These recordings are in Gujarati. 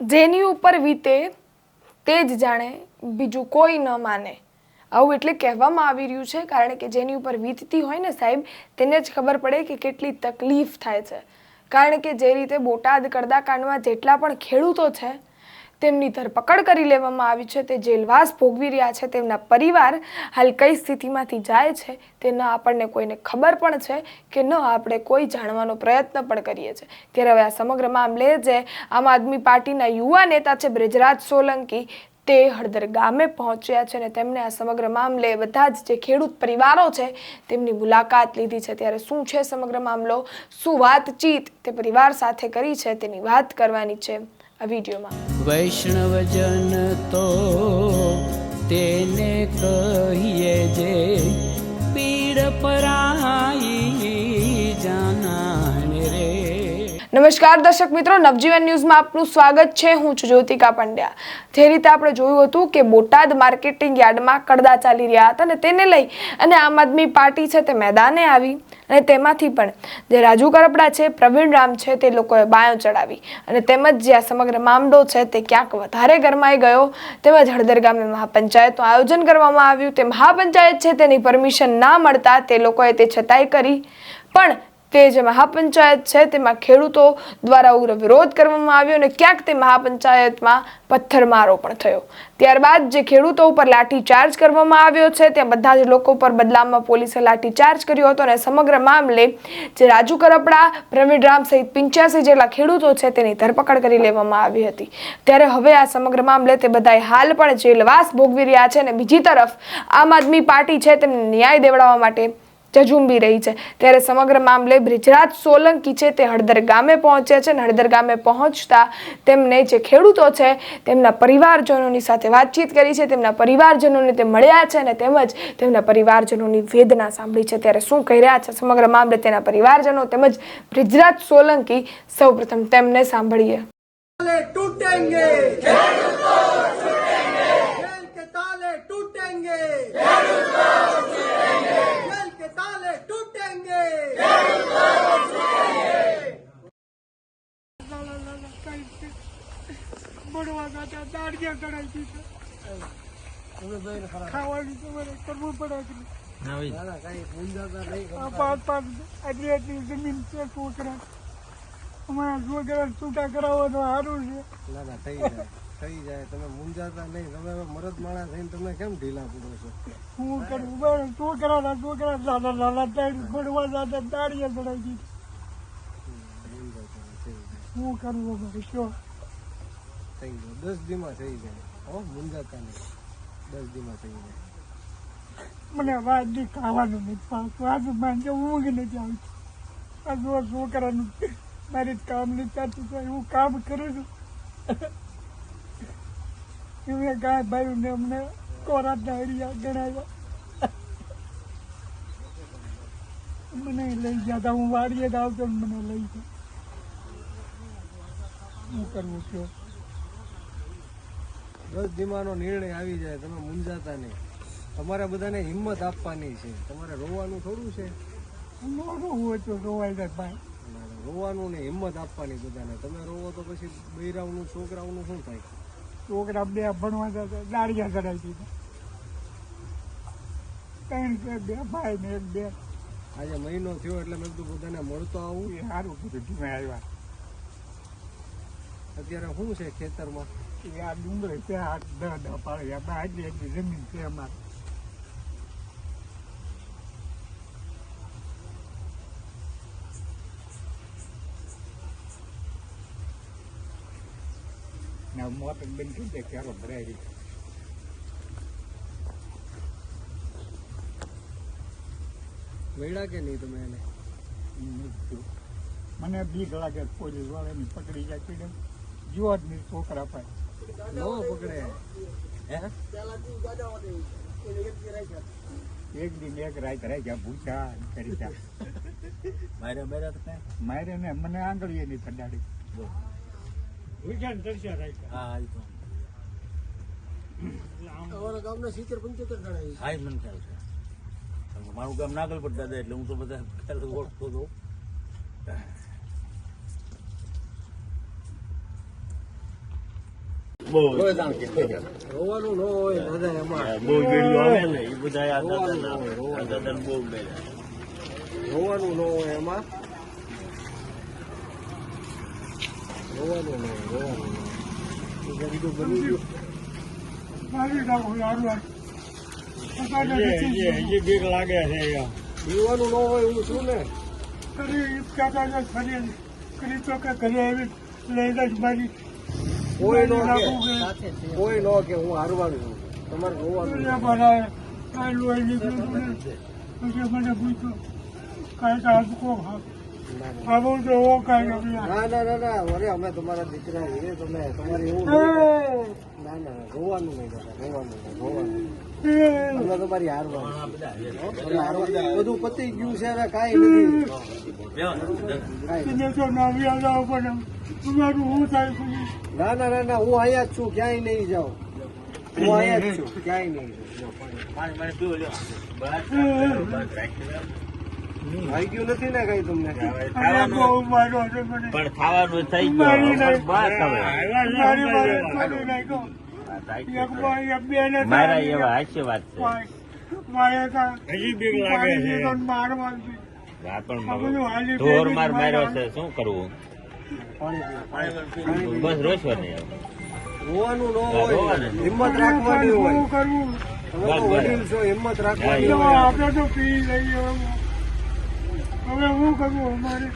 જેની ઉપર વીતે તે જ જાણે બીજું કોઈ ન માને. આવું એટલે કહેવામાં આવી રહ્યું છે, કારણ કે જેની ઉપર વીતતી હોય ને સાહેબ, તેને જ ખબર પડે કે કેટલી તકલીફ થાય છે. કારણ કે જે રીતે બોટાદ કડદાકાંડમાં જેટલા પણ ખેડૂતો છે તેમની ધરપકડ કરી લેવામાં આવી છે, તે જેલવાસ ભોગવી રહ્યા છે, તેમના પરિવાર હાલ કઈ સ્થિતિમાંથી જાય છે, તે ન આપણને કોઈને ખબર પણ છે કે ન આપણે કોઈ જાણવાનો પ્રયત્ન પણ કરીએ છીએ. ત્યારે હવે આ સમગ્ર મામલે જે આમ આદમી પાર્ટીના યુવા નેતા છે, બ્રજરાજ સોલંકી, તે હળદર ગામે પહોંચ્યા છે અને તેમણે આ સમગ્ર મામલે બધા જ જે ખેડૂત પરિવારો છે, તેમની મુલાકાત લીધી છે. ત્યારે શું છે સમગ્ર મામલો? શું વાતચીત તે પરિવાર સાથે કરી છે? તેની વાત કરવાની છે. આ વિડીયોમાં. વૈષ્ણવજન તો તેને કહીએ જે પીડ પરાઈ નમસ્કાર દર્શક મિત્રો, નવજીવન ન્યૂઝમાં આપનું સ્વાગત છે. હું છું જ્યોતિકા પંડ્યા. જે રીતે આપણે જોયું હતું કે બોટાદ માર્કેટિંગ યાર્ડમાં કડદા ચાલી રહ્યા હતા અને તેને લઈ અને આમ આદમી પાર્ટી છે તે મેદાને આવી અને તેમાંથી પણ જે રાજુ કરપડા છે, પ્રવીણ રામ છે તે લોકોએ બાયો ચડાવી અને તેમજ જે આ સમગ્ર મામલો છે તે ક્યાંક વધારે ગરમાઈ ગયો. તેમજ હળદર ગામે મહાપંચાયતનું આયોજન કરવામાં આવ્યું. તે મહાપંચાયત છે તેની પરમિશન ના મળતા તે લોકોએ તે છતાંય કરી. પણ તે જે મહાપંચાયત છે તેમાં ખેડૂતો દ્વારા ઉગ્ર વિરોધ કરવામાં આવ્યો અને ક્યાંક તે મહાપંચાયતમાં પથ્થરમારો પણ થયો. ત્યારબાદ જે ખેડૂતો ઉપર લાઠીચાર્જ કરવામાં આવ્યો છે, ત્યાં બધા જ લોકો પર બદલામાં પોલીસે લાઠીચાર્જ કર્યો હતો અને સમગ્ર મામલે જે રાજુ કરપડા, પ્રવીણ રામ સહિત પિંચ્યાસી જેટલા ખેડૂતો છે તેની ધરપકડ કરી લેવામાં આવી હતી. ત્યારે હવે આ સમગ્ર મામલે તે બધાએ હાલ પણ જેલવાસ ભોગવી રહ્યા છે અને બીજી તરફ આમ આદમી પાર્ટી છે તેમને ન્યાય દેવડાવવા માટે ઝઝુંબી રહી છે. ત્યારે સમગ્ર મામલે બ્રિજરાજ સોલંકી છે તે હળદર ગામે પહોંચ્યા છે અને હળદર ગામે પહોંચતા તેમને જે ખેડૂતો છે તેમના પરિવારજનોની સાથે વાતચીત કરી છે. તેમના પરિવારજનોને તે મળ્યા છે અને તેમજ તેમના પરિવારજનોની વેદના સાંભળી છે. ત્યારે શું કહી રહ્યા છે સમગ્ર મામલે તેના પરિવારજનો તેમજ બ્રિજરાજ સોલંકી? સૌપ્રથમ તેમને સાંભળીએ. ताले બળવા દાડિયા ચડાઈ દીધા ખાવાનું તમારે કરવું પડે કે નહીં? આ પાંચ પાંચ આટલી આટલી જમીન છે છોકરા અમારા છોકરા છૂટા કરાવવાનું સારું છે. ના ના થઈ જાય થઈ જાય. તમે મૂંઝાતા નહીં. તમે મરદ માણસ થઈને તમે કેમ ઢીલા પડો છો? શું કરું? છોકરા છોકરા નાના ટાઈમ ભણવા જતા દાડિયા ચડાવી દીધી. શું કરવું ભાઈ કયો? થઈ ગયો. દસ દીમાં થઈ જાય. હો મૂંઝાતા નહીં દસ દીમાં થઈ જાય. મને વાત દી ખાવાનું નહીં પાકું આજે માંગે ઊંઘ નથી આવતી. આ જો છોકરાનું મારી કામ નહીં થતું તો હું કામ કરું છું. એમને ગાય ભાઈ અમને કોરા ડાયરિયા ગણાવ્યા. મને લઈ ગયા હતા હું વાડીએ જ આવતો મને લઈ ગયા. શું કરવું છું? દીમાનો નિર્ણય આવી જાય તમે મૂંઝાતા નહીં. તમારે બધાને હિંમત આપવાની છે. તમારે રોવાનું થોડું છે. હોય તો રોવાય જાય ભાઈ રોવાનું ને હિંમત આપવાની બધાને. તમે રોવો તો પછી બૈરાવનું છોકરાઓનું શું થાય? છોકરા બે ભણવા જતા દાળિયા કરાવી દીધા. ત્રણ બે ભાઈ ને એક બે. આજે મહિનો થયો એટલે મેં બધું બધાને મળતો આવું. એ સારું કીધું ધીમે આવ્યા. અત્યારે શું છે ખેતરમાં? એ આ ડુંગર છે આ દહ પાડે આ આજે આટલી જમીન છે અમારે. મોટર બંધ થઈ જાય ક્યારે ભરાઈ રહી. મળ્યા કે નહીં તમે એને? મને બીક લાગે પોલીસ વાળાની પકડી જાય છે જુઓ જ નહીં છોકરા પાસે. ન પકડે એક દિન એક રાત રહી ગયા ભૂસા કરી મારે મેરા તો કઈ મારે ને મને આંગળીએ નહીં ફડાડી હા અમારા ગામના સિત્તેર પંચોતેર જણા. હા એ મને ખ્યાલ છે. મારું ગામ નાગલ પર દાદા એટલે હું તો બધા ખ્યાલ ઓળખતો હતો બહુ રોવાનું ન હોય દાદા એમાં. બહુ ગીડીઓ આવે ને એ બધા આ દાદાના બહુ મેળ્યા રોવાનું ન હોય એમાં. રોવાનું ન હોય રોવાનું ગરીબો બની ગયું. બીક લાગે છે પીવાનું ન હોય હું છું ને? કરી કહેતા ફરી કરી તો કે ઘરે આવી લઈ જ મારી. કોઈ નો કે કોઈ નો કે હું હારવાનું છું. તમારે રોવાનું મને બનાવે કાંઈ લોહી નીકળ્યું હતું ને પછી મને પૂછ્યું કાંઈ કાંઈ કો આવું એવો કાંઈ ના ના ના ના અરે અમે તમારા દીકરા છીએ તમે તમારે એવું. ના ના રોવાનું નહીં દાદા રોવાનું નહીં. રોવાનું તમારી હારવાનું બધું પતી ગયું છે હવે કાંઈ નથી. તો ના. ના ના ના હું અહીંયા જ છું ક્યાંય નહીં જાઉં. હું અહીંયા જ છું ક્યાંય નહીં જાઉં. આવી ગયું નથી ને કઈ તમને? મારો પણ ખાવાનું થઈ ગયું. બસ ભાઈ એવા હાસ્ય વાત છે ભાઈ હજી બીક લાગે. પાણી ઢોર માર માર્યો છે. શું કરવું. બસ રોશો નહીં રોવાનું ન હોય. હિંમત રાખવાની હોય. બસ, બસ. વડીલ છો હિંમત રાખવાની આપણે તો પી લઈએ. હવે. હું કરું અમારે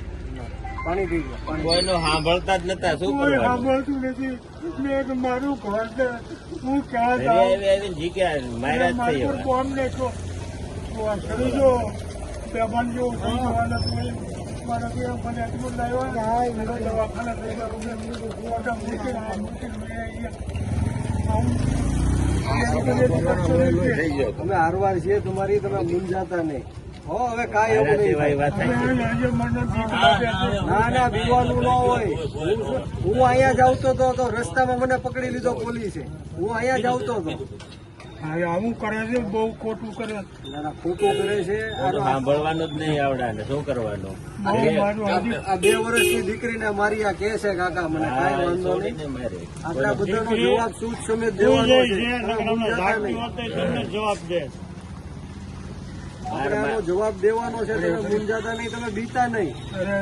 પાણી પી ગયો પાણી સાંભળતા જ નતા શું કોઈ સાંભળતું નથી મેં કે મારું ઘર છે હું ક્યાં જાઉં કોમ બેભાન જેવું થઈ જવાના તો મારા બે મને એટલું લાવ્યો ને હા એ મેં દવાખાના થઈ ગયા રૂપિયા આ મેં અહીંયા તમે હારવાર છીએ તમારી તમે મૂંઝાતા નહીં હો હવે કાંઈ એવું નહીં. ના ના પીવાનું ન હોય. હું અહીંયા જ આવતો હતો તો રસ્તામાં મને પકડી લીધો પોલીસે. હું અહીંયા જ આવતો હતો આવું કરે છે બહુ ખોટું કરે. ખોટું કરે છે. સાંભળવાનું જ નહીં આવડે ને શું કરવાનું? આ બે વર્ષની દીકરીને મારી આ કે છે કાકા મને કઈ વાંધો નહીં. આટલા બધાનો જવાબ સૂટ સમય દેવાનો. જવાબ દે. આનો જવાબ દેવાનો છે તમે મૂંઝાતા નહીં તમે બીતા નહીં. અરે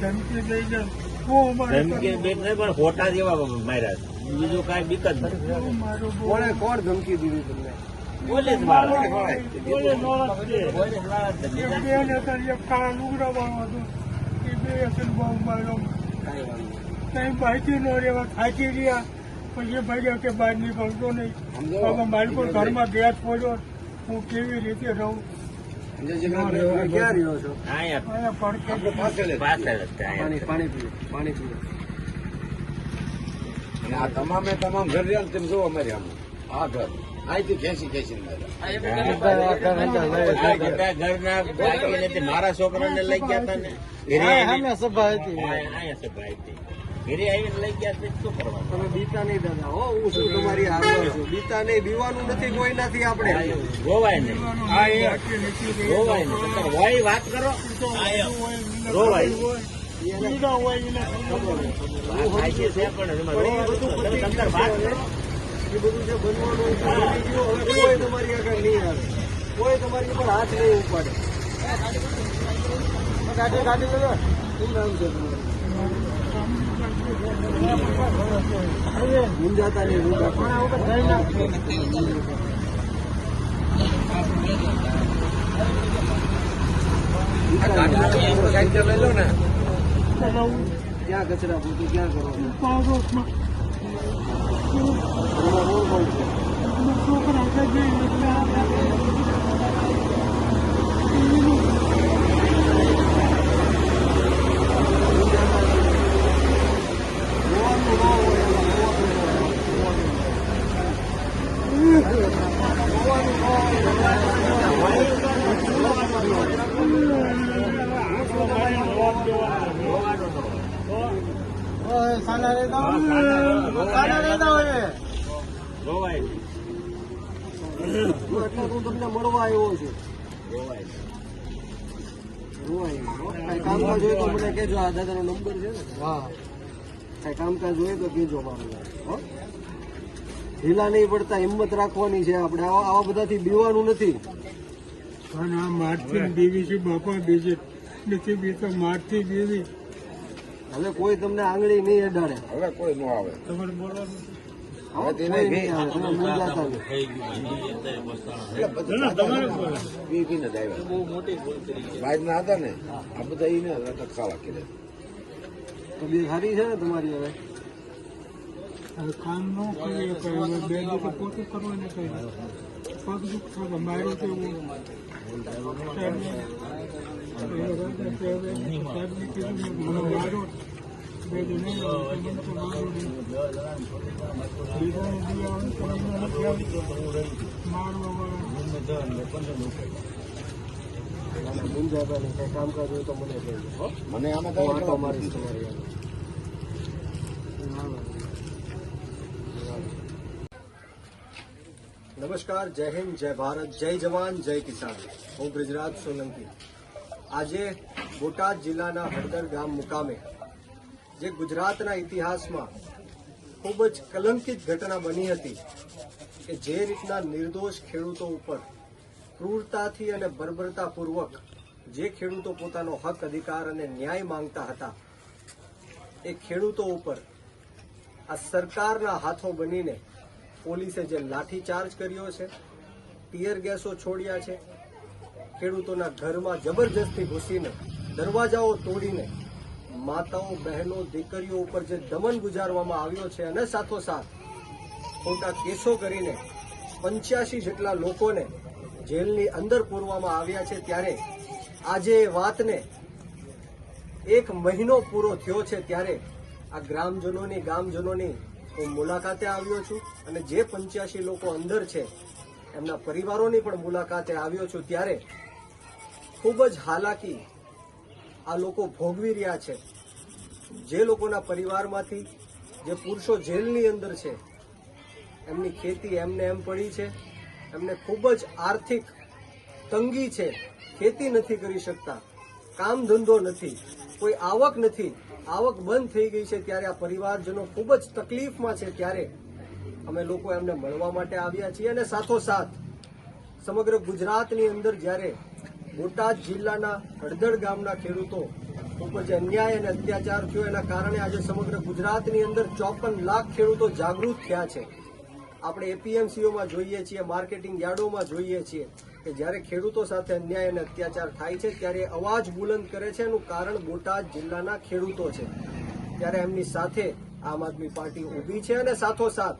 ધમકી દઈ ધમકી બેટ નહીં પણ ખોટા જેવા માર્યા બીજું કાંઈ બીક નથી. કોણે કોણ ધમકી દીધી તમને? પોલીસ કાંઈ વાંધો કઈ માહિતી નો રેવા થાકી રહ્યા. પછી ભાઈ કે બહાર નીકળતો નહીં. મારી પણ ઘરમાં ગેસ પડ્યો. હું કેવી રીતે રહું? ક્યાં રહ્યો છો? અહીંયા અહીંયા પડકે પાછળ જ છે અહીંયા. પાણી પાણી પીવો પાણી પીવો અને આ તમામે તમામ ઘર રહ્યા ને તમે અમારે આમ. આ ઘર. અહીંથી ખેંચી ખેંચી. મારા. છોકરાને લઈ ગયા હતા ને. હતી. સભા હતી. ઘરે આવીને લઈ ગયા શું કરવાનું? તમે બીતા નહીં દાદા હો હું શું તમારી હારવાર છું. બીતા નહીં બીવાનું નથી કોઈ નથી આપણે રોવાય નહીં. રોવાય નહીં. હોય વાત કરો. એ બધું જે બનવાનું કોઈ તમારી આગળ નહીં આવે. કોઈ તમારી ઉપર હાથ નહીં ઉપાડે. ગાડી ગાડી શું નામ છે તમારું? મુંજાતા નહીં મુંજાતા આ ગાડી સાઈડ લઈ લો ને ક્યાં કચરા પોતું ક્યાં કરો તમને મળવા આવ્યો છું કામ હોય તો મને કહેજો આ દાદાનો નંબર છે ને હા. કાંઈ કામકાજ હોય તો કહેજો મારું હો? ઢીલા નહીં પડતા હિંમત રાખવાની છે આપણે. આવા આવા બધાથી બીવાનું નથી. પણ આ મારથી બીવી છે બાપા બીજે નથી બી તો મારથી બીવી. હવે કોઈ તમને આંગળી નહીં અડાડે. હવે કોઈ ન આવે. તમારે બોલવાનું હવે તેને કોઈ બી નહીં આવે. તમે મૂંઝાતા નહીં. એટલે બધા સાદા બી બીને જ આવ્યા. બહારના હતા ને આ બધા ઈને રટકસાળા કર્યા. તબિયત સારી છે ને તમારી હવે? કામ ન કરીએ તો બે દિવસ પોતે પોતે ને કઈ પગ દુખતો તો માર્યું કેવું સાહેબને કીધું મને માર્યો બે નહીં. આવે તો મને દી. તો મને કઈ તો આમાં તમારી નમસ્કાર જય હિન્દ જય ભારત જય જવાન જય કિસાન. હું બ્રિજરાજ સોલંકી. આજે બોટાદ જિલ્લાના હળદર ગામ મુકામે જે ગુજરાતના ઇતિહાસમાં ખૂબ જ કલંકિત ઘટના બની હતી કે જે રીતના નિર્દોષ ખેડૂતો ઉપર ક્રૂરતાથી અને બર્બરતાપૂર્વક જે ખેડૂતો પોતાનો હક, અધિકાર અને ન્યાય માંગતા હતા, એ ખેડૂતો ઉપર આ સરકારના હાથો બનીને પોલીસે જે લાઠીચાર્જ કર્યો છે, ટીયર ગેસો છોડ્યા છે, ખેડૂતોના ઘરમાં જબરજસ્તી ઘૂસીને દરવાજાઓ તોડીને માતાઓ, બહેનો, દીકરીઓ ઉપર જે દમન ગુજારવામાં આવ્યો છે અને સાથોસાથ ખોટા કેસો કરીને પંચ્યાસી જેટલા લોકોને જેલની અંદર પૂરવામાં આવ્યા છે ત્યારે આજે વાતને એક મહિનો પૂરો થયો છે ત્યારે આ ગ્રામજનોની, ગામજનોની હું મુલાકાતે આવ્યો છું અને જે પંચ્યાસી લોકો અંદર છે, એમના પરિવારોની પણ મુલાકાતે આવ્યો છું ત્યારે ખૂબ જ હાલાકી આ લોકો ભોગવી રહ્યા છે. જે લોકોના પરિવારમાંથી જે પુરુષો જેલની અંદર છે, એમની ખેતી એમને એમ પડી છે એમને ખૂબ જ આર્થિક તંગી છે. ખેતી નથી કરી શકતા. કામ ધંધો નથી. કોઈ આવક નથી. આવક બંધ થઈ ગઈ છે ત્યારે આ પરિવારજનો ખૂબ જ તકલીફમાં છે ત્યારે. અમે લોકો એમને મળવા માટે આવ્યા છીએ અને સાથોસાથ સમગ્ર ગુજરાતની અંદર જ્યારે બોટાદ જિલ્લાના હળદળ ગામના ખેડૂતો ખૂબ જ અન્યાય અને અત્યાચાર થયો એના કારણે આજે સમગ્ર ગુજરાતની અંદર ચોપન લાખ ખેડૂતો જાગૃત થયા છે. આપણે એપીએમસીઓમાં જોઈએ છીએ, માર્કેટિંગ યાર્ડોમાં જોઈએ છીએ કે જ્યારે ખેડૂતો સાથે અન્યાય અને અત્યાચાર થાય છે, ત્યારે અવાજ બુલંદ કરે છે. એનું કારણ બોટાદ જિલ્લાના ખેડૂતો છે. ત્યારે એમની સાથે આમ આદમી પાર્ટી ઊભી છે અને સાથોસાથ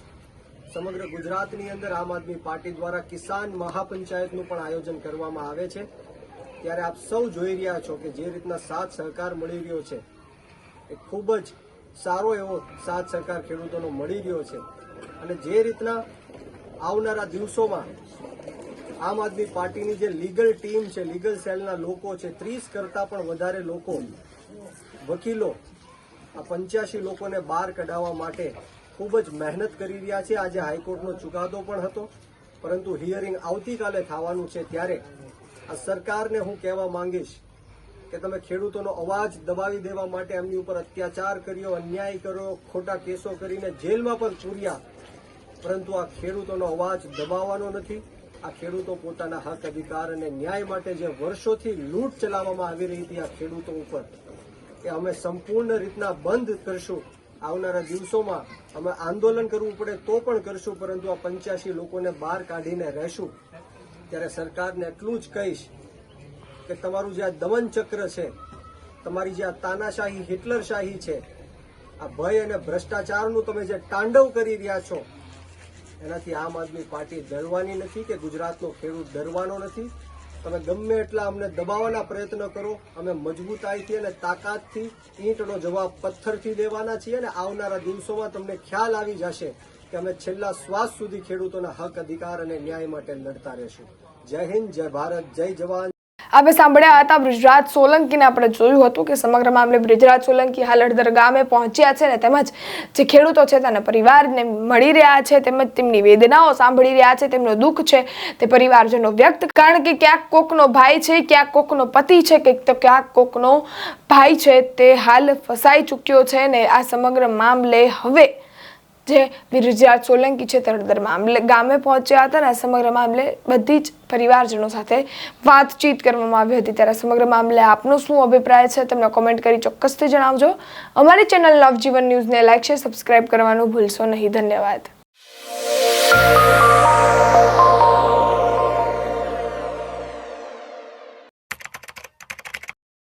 સમગ્ર ગુજરાતની અંદર આમ આદમી પાર્ટી દ્વારા કિસાન મહાપંચાયતનું પણ આયોજન કરવામાં આવે છે. ત્યારે આપ સૌ જોઈ રહ્યા છો કે જે રીતના સાથ સહકાર મળી રહ્યો છે, એ ખૂબ જ સારો એવો સાથ સહકાર ખેડૂતોનો મળી રહ્યો છે. અને જે રીતના આવનારા દિવસોમાં આમ આદમી પાર્ટીની જે લીગલ ટીમ છે, લીગલ સેલના લોકો છે, ત્રીસ કરતા પણ વધારે લોકો, વકીલો, આ પંચ્યાસી લોકોને બહાર કઢાવવા માટે ખૂબ જ મહેનત કરી રહ્યા છે. આજે હાઈકોર્ટનો ચુકાદો પણ હતો, પરંતુ હિયરિંગ આવતીકાલે થવાનું છે ત્યારે આ સરકારને હું કહેવા માંગીશ કે તમે ખેડૂતોનો અવાજ દબાવી દેવા માટે એમની ઉપર અત્યાચાર કર્યો, અન્યાય કર્યો, ખોટા કેસો કરીને જેલમાં પણ પૂર્યા. પરંતુ આ ખેડૂતોનો અવાજ દબાવવાનો નથી. આ ખેડૂતો પોતાના હક, અધિકાર અને ન્યાય માટે જે વર્ષોથી લૂંટ ચલાવવામાં આવી રહી હતી આ ખેડૂતો ઉપર, એ અમે સંપૂર્ણ રીતના બંધ કરશું. આવનારા દિવસોમાં અમે આંદોલન કરવું પડે તો પણ કરશું, પરંતુ આ પંચ્યાસી લોકોને બહાર કાઢીને રહેશું. ત્યારે સરકારને એટલું જ કહીશ કે તમારું જે આ દમન ચક્ર છે, તમારી જે આ તાનાશાહી, હિટલરશાહી છે, આ ભય અને ભ્રષ્ટાચારનું તમે જે તાંડવ કરી રહ્યા છો, એનાથી આમ આદમી પાર્ટી ડરવાની નથી કે ગુજરાતનો ખેડૂત ડરવાનો નથી? તમે ગમે એટલા અમને દબાવવાના પ્રયત્ન કરો, અમે મજબૂતાઈથી અને તાકાતથી ઈંટનો જવાબ પથ્થરથી દેવાના છીએ અને આવનારા દિવસોમાં તમને ખ્યાલ આવી જશે કે અમે છેલ્લા શ્વાસ સુધી ખેડૂતોના હક, અધિકાર અને ન્યાય માટે લડતા રહેશું. જય હિન્દ, જય ભારત, જય જવાન. આપણે સાંભળ્યા હતા બ્રિજરાજ સોલંકીને આપણે જોયું હતું કે સમગ્ર મામલે બ્રિજરાજ સોલંકી હાલ હળદર ગામે પહોંચ્યા છે ને તેમજ જે ખેડૂતો છે તેના પરિવારને મળી રહ્યા છે તેમજ તેમની વેદનાઓ સાંભળી રહ્યા છે, તેમનો દુઃખ છે તે પરિવારજનો વ્યક્ત કારણ કે ક્યાંક કોકનો ભાઈ છે, ક્યાંક કોકનો પતિ છે કે તો ક્યાંક કોકનો ભાઈ છે તે હાલ ફસાઈ ચૂક્યો છે ને આ સમગ્ર મામલે હવે જે વિરજાત સોલંકી છે તે હળદર ગામે પહોંચ્યા હતા અને સમગ્ર મામલે બધી જ પરિવારજનો સાથે વાતચીત કરવામાં આવી હતી. ત્યારે સમગ્ર મામલે આપનો શું અભિપ્રાય છે તમને કોમેન્ટ કરી ચોક્કસથી જણાવજો. અમારી ચેનલ નવજીવન ન્યૂઝને લાઈક છે સબસ્ક્રાઇબ કરવાનું ભૂલશો નહીં. ધન્યવાદ.